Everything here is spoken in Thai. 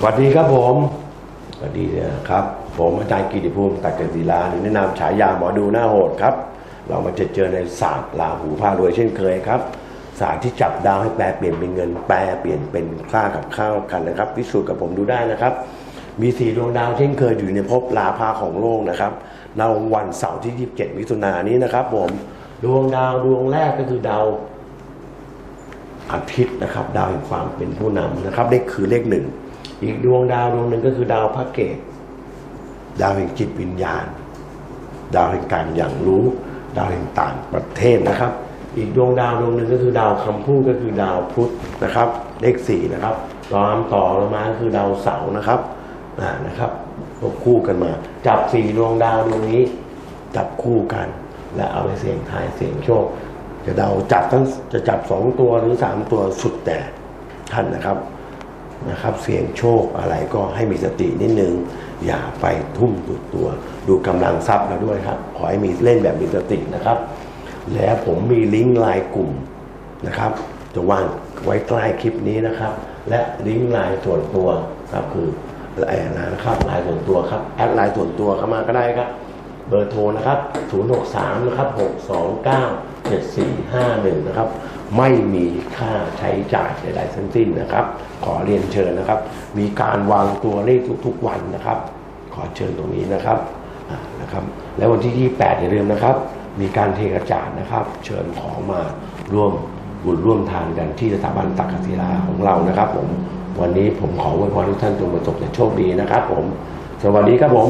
สวัสดีครับผม สวัสดีนะครับ ผมอาจารย์กิติภูมิตักเกศิลาหรือแนะนำฉายาหมอดูหน้าโหดครับ เรามาเจอเจอในศาสตร์ลาหูพารวยเช่นเคยครับศาสตร์ที่จับดาวให้แปลเปลี่ยนเป็นเงินแปลเปลี่ยนเป็นค่ากับข้าวกันนะครับพิสูจน์กับผมดูได้นะครับ มีสีดวงดาวเช่นเคยอยู่ในภพลาภาของโลกนะครับในวันเสาร์ที่ 27 มิถุนายนนี้นะครับ ผมดวงดาวดวงแรกก็คือดาวอาทิตย์นะครับ ดาวแห่งความเป็นผู้นำนะครับเลขคือเลขหนึ่ง อีกดวงดาวดวงหนึ่งก็คือดาวพระเกตดาวแห่งจิตวิญญาณ ดาวแห่งการอย่างรู้ ดาวแห่งต่างประเทศนะครับ อีกดวงดาวดวงหนึ่งก็คือดาวคำพูดก็คือดาวพุธนะครับเลขสี่นะครับตามต่อลงมาก็คือดาวเสาร์นะครับอ่านะครับควบคู่กันมา จับสี่ดวงดาวดวงนี้ จับคู่กัน และเอาไปเสี่ยงทายเสี่ยงโชคจะเดาจับทั้งจะจับสองตัวหรือสามตัวสุดแต่ท่านนะครับ นะครับเสี่ยงโชคอะไรก็ให้มีสตินิดนึง อย่าไปทุ่มสุดตัว ดูกำลังทรัพย์เราด้วยครับ ขอให้มีเล่นแบบมีสตินะครับ แล้วผมมีลิงก์ไลน์กลุ่มนะครับ จะวางไว้ใต้คลิปนี้นะครับ และลิงก์ไลน์ส่วนตัวครับคือไลน์นะครับไลน์ส่วนตัวครับแอดไลน์ส่วนตัวเข้ามาก็ได้ครับ เบอร์โทรนะครับ 063 นะครับ 629 7451 นะครับ ไม่มีค่าใช้จ่ายใดๆทั้งสิ้นนะครับ ขอเรียนเชิญนะครับ มีการวางตัวเลขทุกๆวันนะครับ ขอเชิญตรงนี้นะครับนะครับ แล้ววันที่ 28 อย่าลืมนะครับ มีการเทกระจาดนะครับ เชิญของมาร่วมบุญร่วมทานกันที่สถาบันตักศิลาของเรานะครับ ผมวันนี้ผมขออวยพรทุกท่านจงประสบแต่โชคดีนะครับ ผม สวัสดีครับผม